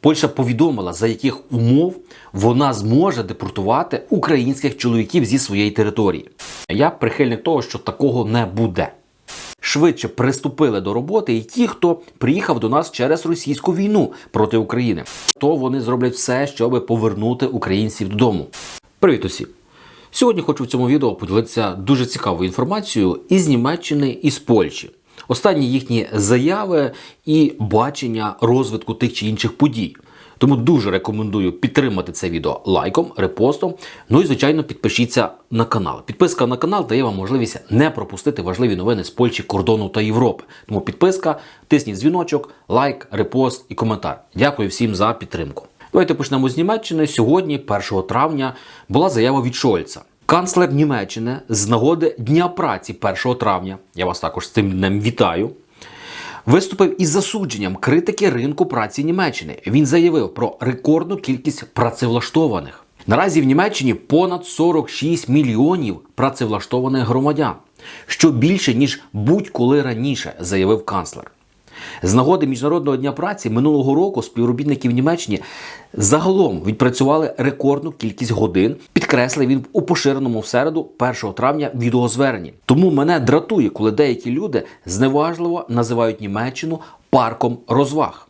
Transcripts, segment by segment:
Польща повідомила, за яких умов вона зможе депортувати українських чоловіків зі своєї території. Я прихильник того, що такого не буде. Швидше приступили до роботи і ті, хто приїхав до нас через російську війну проти України, то вони зроблять все, щоб повернути українців додому. Привіт усім! Сьогодні хочу в цьому відео поділитися дуже цікавою інформацією із Німеччини і з Польщі. Останні їхні заяви і бачення розвитку тих чи інших подій. Тому дуже рекомендую підтримати це відео лайком, репостом. Ну і звичайно, підпишіться на канал. Підписка на канал дає вам можливість не пропустити важливі новини з Польщі, кордону та Європи. Тому підписка, тисніть дзвіночок, лайк, репост і коментар. Дякую всім за підтримку. Давайте почнемо з Німеччини. Сьогодні, 1 травня, була заява від Шольца. Канцлер Німеччини з нагоди Дня праці 1 травня. Я вас також з цим днем вітаю. Виступив із засудженням критики ринку праці Німеччини. Він заявив про рекордну кількість працевлаштованих. Наразі в Німеччині понад 46 мільйонів працевлаштованих громадян, що більше ніж будь-коли раніше, заявив канцлер. З нагоди Міжнародного дня праці минулого року співробітники в Німеччині загалом відпрацювали рекордну кількість годин. Підкреслив він у поширеному в середу 1 травня відеозверненні. Тому мене дратує, коли деякі люди зневажливо називають Німеччину парком розваг.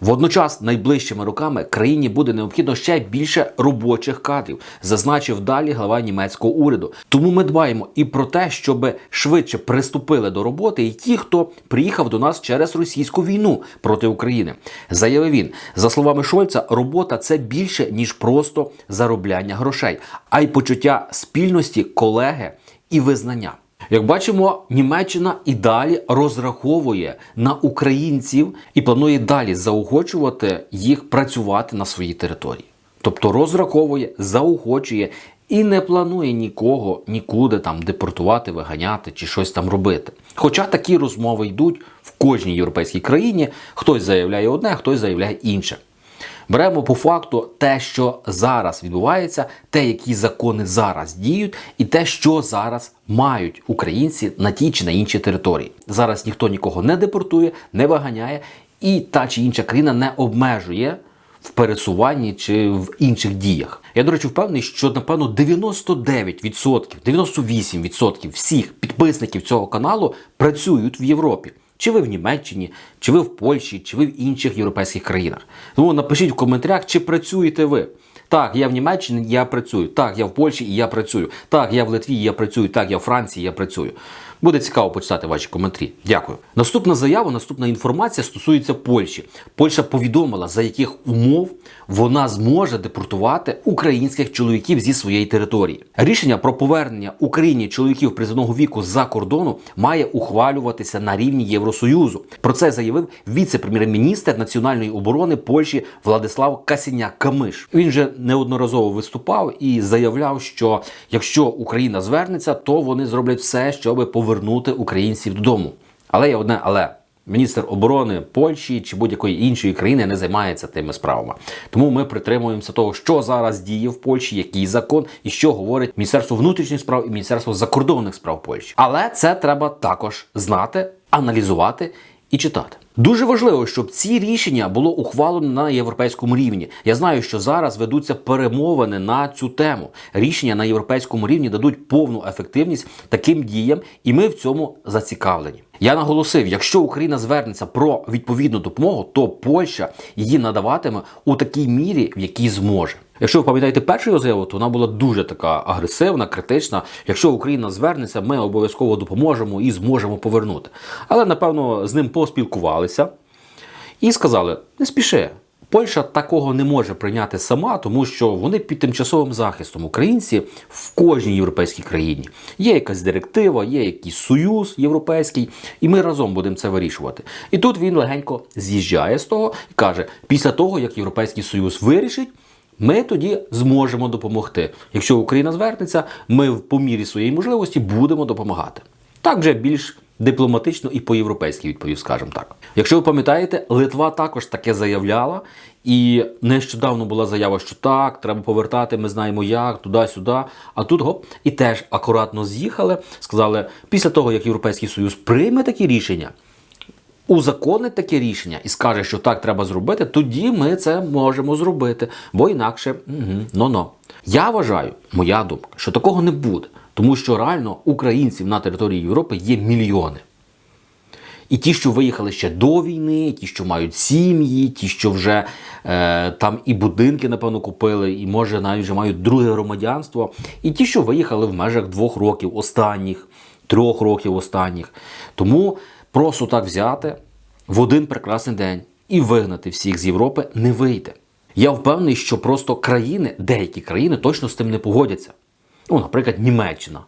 Водночас найближчими роками країні буде необхідно ще більше робочих кадрів, зазначив далі глава німецького уряду. Тому ми дбаємо і про те, щоб швидше приступили до роботи, і ті, хто приїхав до нас через російську війну проти України, заявив він. За словами Шольца, робота це більше ніж просто заробляння грошей, а й почуття спільності, колеги і визнання. Як бачимо, Німеччина і далі розраховує на українців і планує далі заохочувати їх працювати на своїй території. Тобто розраховує, заохочує і не планує нікого нікуди там депортувати, виганяти чи щось там робити. Хоча такі розмови йдуть в кожній європейській країні, хтось заявляє одне, хтось заявляє інше. Беремо по факту те, що зараз відбувається, те, які закони зараз діють, і те, що зараз мають українці на тій чи на іншій території. Зараз ніхто нікого не депортує, не виганяє, і та чи інша країна не обмежує в пересуванні чи в інших діях. Я, до речі, впевнений, що напевно 99%, 98% всіх підписників цього каналу працюють в Європі. Чи ви в Німеччині, чи ви в Польщі, чи ви в інших європейських країнах. Тому напишіть в коментарях, чи працюєте ви. Так, я в Німеччині, я працюю. Так, я в Польщі і я працюю. Так, я в Литві, я працюю. Так, я в Франції, я працюю. Буде цікаво почитати ваші коментарі. Дякую. Наступна заява, наступна інформація стосується Польщі. Польща повідомила, за яких умов вона зможе депортувати українських чоловіків зі своєї території. Рішення про повернення Україні чоловіків призовного віку за кордону має ухвалюватися на рівні Євросоюзу. Про це заявив віце-прем'єр-міністр національної оборони Польщі Владислав Касіняк Камиш. Він же неодноразово виступав і заявляв, що якщо Україна звернеться, то вони зроблять все, щоб повернути українців додому. Але є одне, але. Міністр оборони Польщі чи будь-якої іншої країни не займається тими справами. Тому ми притримуємося того, що зараз діє в Польщі, який закон і що говорить Міністерство внутрішніх справ і Міністерство закордонних справ Польщі. Але це треба також знати, аналізувати і читати. Дуже важливо, щоб ці рішення було ухвалено на європейському рівні. Я знаю, що зараз ведуться перемовини на цю тему. Рішення на європейському рівні дадуть повну ефективність таким діям, і ми в цьому зацікавлені. Я наголосив, якщо Україна звернеться про відповідну допомогу, то Польща її надаватиме у такій мірі, в якій зможе. Якщо ви пам'ятаєте першу його заяву, то вона була дуже така агресивна, критична. Якщо Україна звернеться, ми обов'язково допоможемо і зможемо повернути. Але напевно з ним поспілкувалися і сказали: не спіши. Польща такого не може прийняти сама, тому що вони під тимчасовим захистом українці в кожній європейській країні. Є якась директива, є якийсь союз європейський, і ми разом будемо це вирішувати. І тут він легенько з'їжджає з того і каже: після того, як Європейський Союз вирішить. Ми тоді зможемо допомогти. Якщо Україна звернеться, ми в помірі своєї можливості будемо допомагати. Так вже більш дипломатично і по-європейськи відповів, скажімо так. Якщо ви пам'ятаєте, Литва також таке заявляла, і нещодавно була заява, що так, треба повертати, ми знаємо як, туди-сюди. А тут гоп, і теж акуратно з'їхали, сказали, після того, як Європейський Союз прийме такі рішення. узаконить таке рішення і скаже, що так треба зробити, тоді ми це можемо зробити. Бо інакше угу, но-но. Я вважаю, моя думка, що такого не буде, тому що реально українців на території Європи є мільйони. І ті, що виїхали ще до війни, ті, що мають сім'ї, ті, що вже е, там і будинки, напевно, купили, і може навіть вже мають друге громадянство, і ті, що виїхали в межах двох років останніх, трьох років останніх. Тому просто так взяти в один прекрасний день і вигнати всіх з Європи не вийде. Я впевнений, що просто країни, деякі країни точно з тим не погодяться. Ну, наприклад, Німеччина.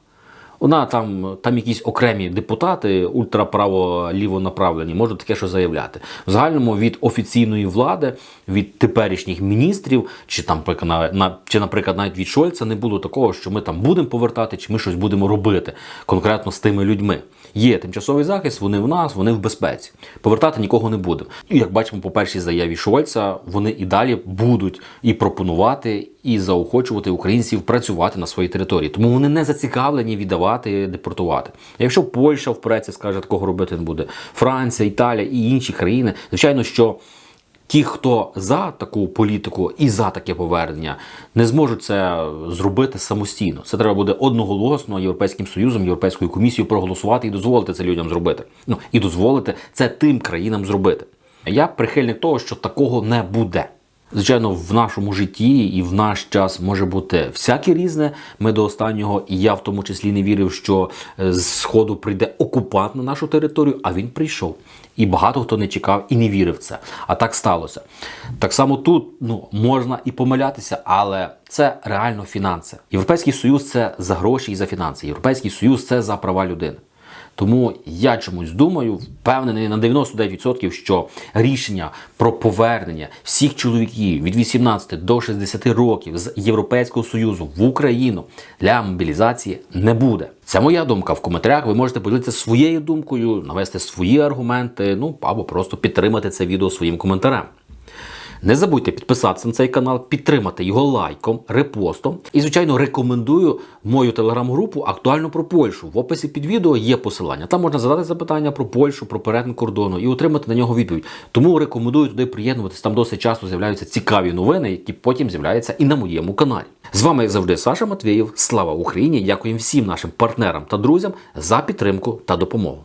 Вона там, там якісь окремі депутати, ультраправо ліво направлені, можуть таке що заявляти. В загальному від офіційної влади, від теперішніх міністрів, чи там на, чи, наприклад, навіть від Шольца не було такого, що ми там будемо повертати, чи ми щось будемо робити конкретно з тими людьми. Є тимчасовий захист, вони в нас, вони в безпеці. Повертати нікого не будемо. І як бачимо по першій заяві Шольца, вони і далі будуть і пропонувати, і заохочувати українців працювати на своїй території. Тому вони не зацікавлені віддавати, депортувати. Якщо Польща впреться, скаже, такого робити не буде, Франція, Італія і інші країни, звичайно, що. Ті, хто за таку політику і за таке повернення, не зможуть це зробити самостійно. Це треба буде одноголосно європейським союзом, європейською комісією проголосувати і дозволити це людям зробити. Ну і дозволити це тим країнам зробити. Я прихильник того, що такого не буде. Звичайно, в нашому житті і в наш час може бути всяке різне. Ми до останнього, і я в тому числі не вірив, що з сходу прийде окупант на нашу територію, а він прийшов. І багато хто не чекав і не вірив в це. А так сталося. Так само тут ну, можна і помилятися, але це реально фінанси. Європейський союз це за гроші і за фінанси. Європейський союз це за права людини. Тому я чомусь думаю, впевнений на 99%, що рішення про повернення всіх чоловіків від 18 до 60 років з Європейського союзу в Україну для мобілізації не буде. Це моя думка. В коментарях ви можете поділитися своєю думкою, навести свої аргументи, ну або просто підтримати це відео своїм коментарем. Не забудьте підписатися на цей канал, підтримати його лайком, репостом. І, звичайно, рекомендую мою телеграм-групу актуально про Польщу. В описі під відео є посилання. Там можна задати запитання про Польщу, про перетин кордону і отримати на нього відповідь. Тому рекомендую туди приєднуватись. Там досить часто з'являються цікаві новини, які потім з'являються і на моєму каналі. З вами, як завжди, Саша Матвєєв. Слава Україні! Дякуємо всім нашим партнерам та друзям за підтримку та допомогу.